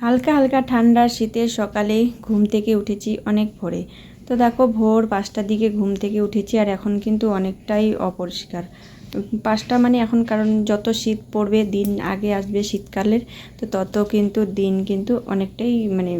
হালকা হালকা ঠান্ডা শীতের সকালে ঘুম থেকে উঠেছি অনেক ভোরে। তো দেখো, ভোর পাঁচটার দিকে ঘুম থেকে উঠেছি আর এখন কিন্তু অনেকটাই অপরিষ্কার। পাঁচটা মানে এখন কারণ যত শীত পড়বে, দিন আগে আসবে শীতকালের, তো তত কিন্তু দিন কিন্তু অনেকটাই মানে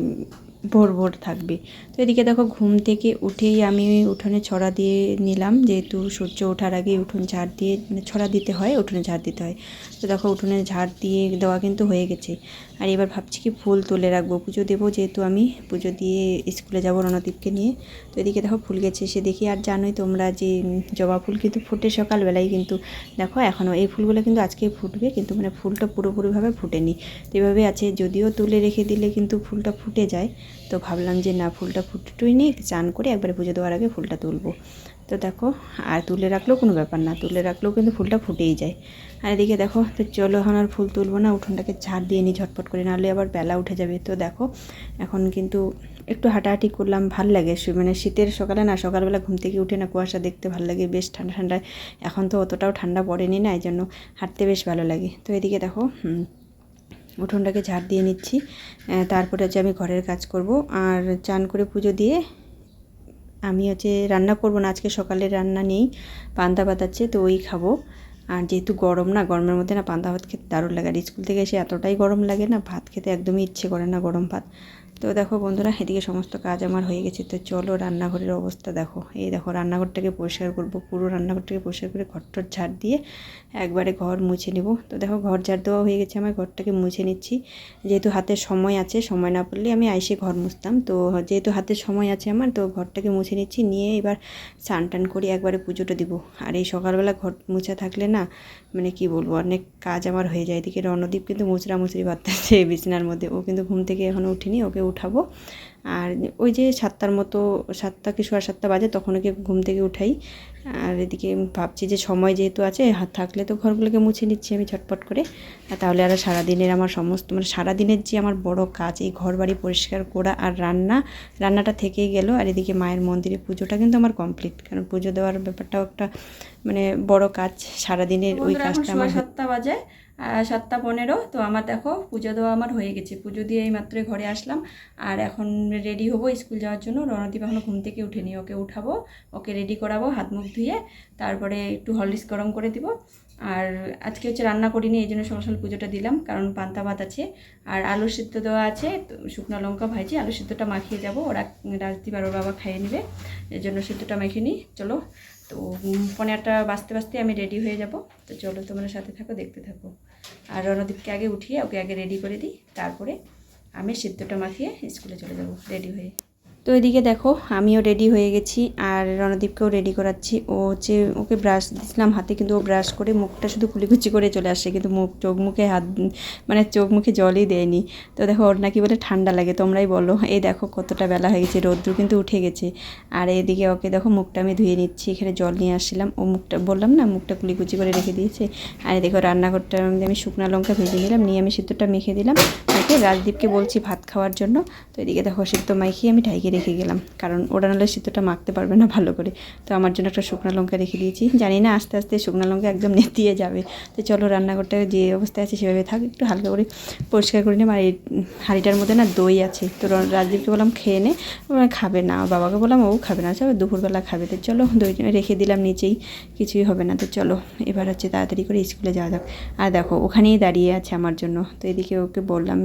ভোর ভোর থাকবে। তো এদিকে দেখো ঘুম থেকে উঠেই আমি উঠোনে ছড়া দিয়ে নিলাম, যেহেতু সূর্য ওঠার আগে উঠোন ঝাড় দিয়ে মানে ছড়া দিতে হয়, উঠোনে ঝাড় দিতে হয়। তো দেখো উঠোনে ঝাড় দিয়ে দেওয়া কিন্তু হয়ে গেছে। আর এবার ভাবছি কি ফুল তুলে রাখব, পুজো দেবো যেহেতু আমি, পুজো দিয়ে স্কুলে যাব রণদীপকে নিয়ে। তো এদিকে দেখো ফুল গেছে, সে দেখি আর জানোই তোমরা যে জবা ফুল কিন্তু ফুটে সকালবেলায় কিন্তু, দেখো এখনও এই ফুলগুলো কিন্তু আজকে ফুটবে, কিন্তু মানে ফুলটা পুরোপুরিভাবে ফুটেনি। তো এভাবে আছে, যদিও তুলে রেখে দিলে কিন্তু ফুলটা ফুটে যায়। তো ভাবলাম যে না, ফুলটা ফুটটুই নিই চান করে একবারে পুজো দেওয়ার আগে ফুলটা তুলবো। তো দেখো, আর তুলে রাখলেও কোনো ব্যাপার না, তুলে রাখলেও কিন্তু ফুলটা ফুটেই যায়। আর এদিকে দেখো, তো চলো এখন আর ফুল তুলবো না, উঠোনটাকে ঝাড় দিয়ে নিই ঝটপট করে, নাহলে আবার বেলা উঠে যাবে। তো দেখো, এখন কিন্তু একটু হাঁটাহাঁটি করলাম, ভালো লাগে। মানে শীতের সকালে না, সকালবেলা ঘুম থেকে উঠে না, কুয়াশা দেখতে ভালো লাগে, বেশ ঠান্ডা ঠান্ডা। এখন তো অতটাও ঠান্ডা পড়েনি না এই জন্য হাঁটতে বেশ ভালো লাগে। তো এদিকে দেখো উঠোনটাকে ঝাড় দিয়ে নিচ্ছি। তারপরে হচ্ছে আমি ঘরের কাজ করব। আর চান করে পুজো দিয়ে আমি হচ্ছে রান্না করব না, আজকে সকালে রান্না নেই, পান্তা ভাত আছে তো ওই খাব। আর যেহেতু গরম না, গরমের মধ্যে না পান্তা ভাত খেতে দারুণ লাগে। আর স্কুল থেকে এসে এতটাই গরম লাগে না, ভাত খেতে একদমই ইচ্ছে করে না গরম ভাত। তো দেখো বন্ধুরা, এদিকে সমস্ত কাজ আমার হয়ে গেছে। তো চলো রান্নাঘরের অবস্থা দেখো। এই দেখো রান্নাঘরটাকে পরিষ্কার করব। পুরো রান্নাঘরটাকে পরিষ্কার করে ঘরটর ঝাড় দিয়ে একবারে ঘর মুছে নেব। তো দেখো ঘর ঝাড় দেওয়া হয়ে গেছে, আমার ঘরটাকে মুছে নিচ্ছি। যেহেতু হাতে সময় আছে, সময় না পড়লে আমি আইসে ঘর মুছতাম। তো যেহেতু হাতে সময় আছে আমার, তো ঘরটাকে মুছে নিচ্ছি। নিয়ে এবার স্নান টান করে একবারে পুজোটা দিব। আর এই সকালবেলা ঘর মুছা থাকলে না মানে কি বলব, অনেক কাজ আমার হয়ে যায়। এদিকে রণদীপ কিন্তু মুচড়া মুচড়ি বাঁধতেছে বিছানার মধ্যে। ও কিন্তু ঘুম থেকে এখনও উঠিনি, ওকে উঠাবো। আর ওই যে সাতটার মতো সাতটা কি সোয়া সাতটা বাজে তখন ওকে ঘুম থেকে উঠাই। আর এদিকে ভাবছি যে সময় যেহেতু আছে হাত থাকলে তো ঘরগুলোকে মুছে নিচ্ছি আমি ঝটপট করে। আর তাহলে আর সারাদিনের আমার সমস্ত মানে সারাদিনের যে আমার বড় কাজ এই ঘর বাড়ি পরিষ্কার করা আর রান্না রান্নাটা থেকেই গেল। আর এদিকে মায়ের মন্দিরে পুজোটা কিন্তু আমার কমপ্লিট কারণ পুজো দেওয়ার ব্যাপারটাও একটা মানে বড় কাজ সারাদিনের ওই কাজটা আমার সাতটা বাজে সাতটা পনেরো তো আমার দেখো পুজো দেওয়া আমার হয়ে গেছে। পুজো দিয়ে এই মাত্রই ঘরে আসলাম। আর এখন রেডি হব স্কুল যাওয়ার জন্য। রণদীপ এখনও ঘুম থেকে উঠেনি। ওকে উঠাবো ওকে রেডি করাবো হাত মুখ ধুয়ে তারপরে একটু হরলিক্স গরম করে দিব। আর আজকে হচ্ছে রান্না করিনি এই জন্য সকাল সকাল পুজোটা দিলাম কারণ পান্তা ভাত আছে আর আলু সিদ্ধ দেওয়া আছে। শুকনো লঙ্কা ভাজি আলু সিদ্ধটা মাখিয়ে যাব। ওরা রাজদীপ আর ওর বাবা খাইয়ে নেবে এর জন্য সিদ্ধটা মাখিয়ে নিই। চলো তো উম, পনেরোটা বাজতে বাজতে আমি রেডি হয়ে যাব। তো চলো তোমরা সাথে থাকো দেখতে থাকো। আর রণদীপকে আগে উঠিয়ে ওকে আগে রেডি করে দিই তারপরে আমি সিদ্ধটা মাখিয়ে স্কুলে চলে যাব রেডি হয়ে। তো এদিকে দেখো, আমিও রেডি হয়ে গেছি, আর রণদীপকেও রেডি করাচ্ছি। ও হচ্ছে, ওকে ব্রাশ দিয়েছিলাম হাতে, কিন্তু ও ব্রাশ করে মুখটা শুধু কুলিকুচি করে চলে আসে, কিন্তু মুখ, চোখ মুখে হাত মানে চোখ মুখে জলই দেয়নি। তো দেখো, ওর নাকি বলে ঠান্ডা লাগে, তোমরাই বলো। এই দেখো, কতটা বেলা হয়ে গেছে রৌদ্র কিন্তু উঠে গেছে। আর এদিকে ওকে দেখো, মুখটা আমি ধুয়ে নিচ্ছি, এখানে জল নিয়ে আসছিলাম। ও মুখটা, বললাম না, মুখটা কুলিকুচি করে রেখে দিয়েছে। আর দেখো রান্নাঘরটার মধ্যে আমি শুকনো লঙ্কা ভেজে নিলাম, নিয়ে আমি সিদ্ধটা মেখে দিলাম। মেখে রাজদীপকে বলছি ভাত খাওয়ার জন্য। তো এদিকে দেখো সিদ্ধ মাখিয়ে আমি ঢাইকে রেখে গেলাম। কারণ ওরা নাহলে সিদ্ধটা মাখতে পারবে না ভালো করে। তো আমার জন্য একটা শুকনো লঙ্কা রেখে দিয়েছি। জানি না, আস্তে আস্তে শুকনো লঙ্কা একদম নেতিয়ে যাবে। তো চলো রান্নাঘরটা যে অবস্থায় আছে সেভাবে থাক, একটু হালকা করে পরিষ্কার করে নেব আর এই হাঁড়িটার মধ্যে না দই আছে। তো রাজদীপকে বললাম, খেয়ে নে। খাবে না। বাবাকে বললাম, ও খাবে না। চলো দুপুরবেলা খাবে। তো চলো দই রেখে দিলাম নিচেই। কিছুই হবে না। তো চলো, এবার হচ্ছে তাড়াতাড়ি করে স্কুলে যাওয়া যাক। আর দেখো, ওখানেই দাঁড়িয়ে আছে আমার জন্য। তো এদিকে ওকে বললাম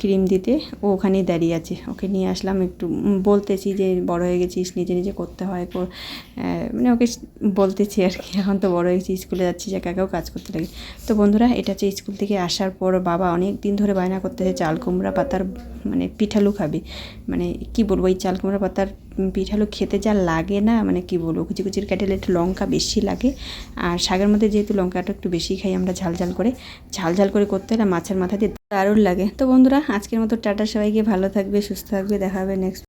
ক্রিম দিতে, ও ওখানেই দাঁড়িয়ে আছে। ওকে নিয়ে আসলাম একটু বলতেছি যে, বড় হয়ে গেছিস, নিজে নিজে করতে হয় মানে ওকে বলতেছি আর কি, এখন তো বড় হয়ে গেছি স্কুলে যাচ্ছি একা একাও কাজ করতে লাগে। তো বন্ধুরা, এটা হচ্ছে স্কুল থেকে আসার পর বাবা অনেক দিন ধরে বায়না করতেছে, চাল, কুমড়া, পাতার মানে পিঠালু খাবে। মানে কি বলব, এই চাল, কুমড়া, পাতার পিঠালু খেতে যা লাগে না মানে কি বলব, কুচি, কুচির কাটেলে একটু লঙ্কা বেশি লাগে। আর শাকের মধ্যে যেহেতু লঙ্কাটা একটু বেশি খাই, আমরা ঝাল ঝাল করে, ঝাল ঝাল করে করতে হলে মাছের মাথা দিয়ে দারুণ লাগে। তো বন্ধুরা আজকের মতো টাটা সবাইকে ভালো থাকবে সুস্থ থাকবে দেখা হবে নেক্সট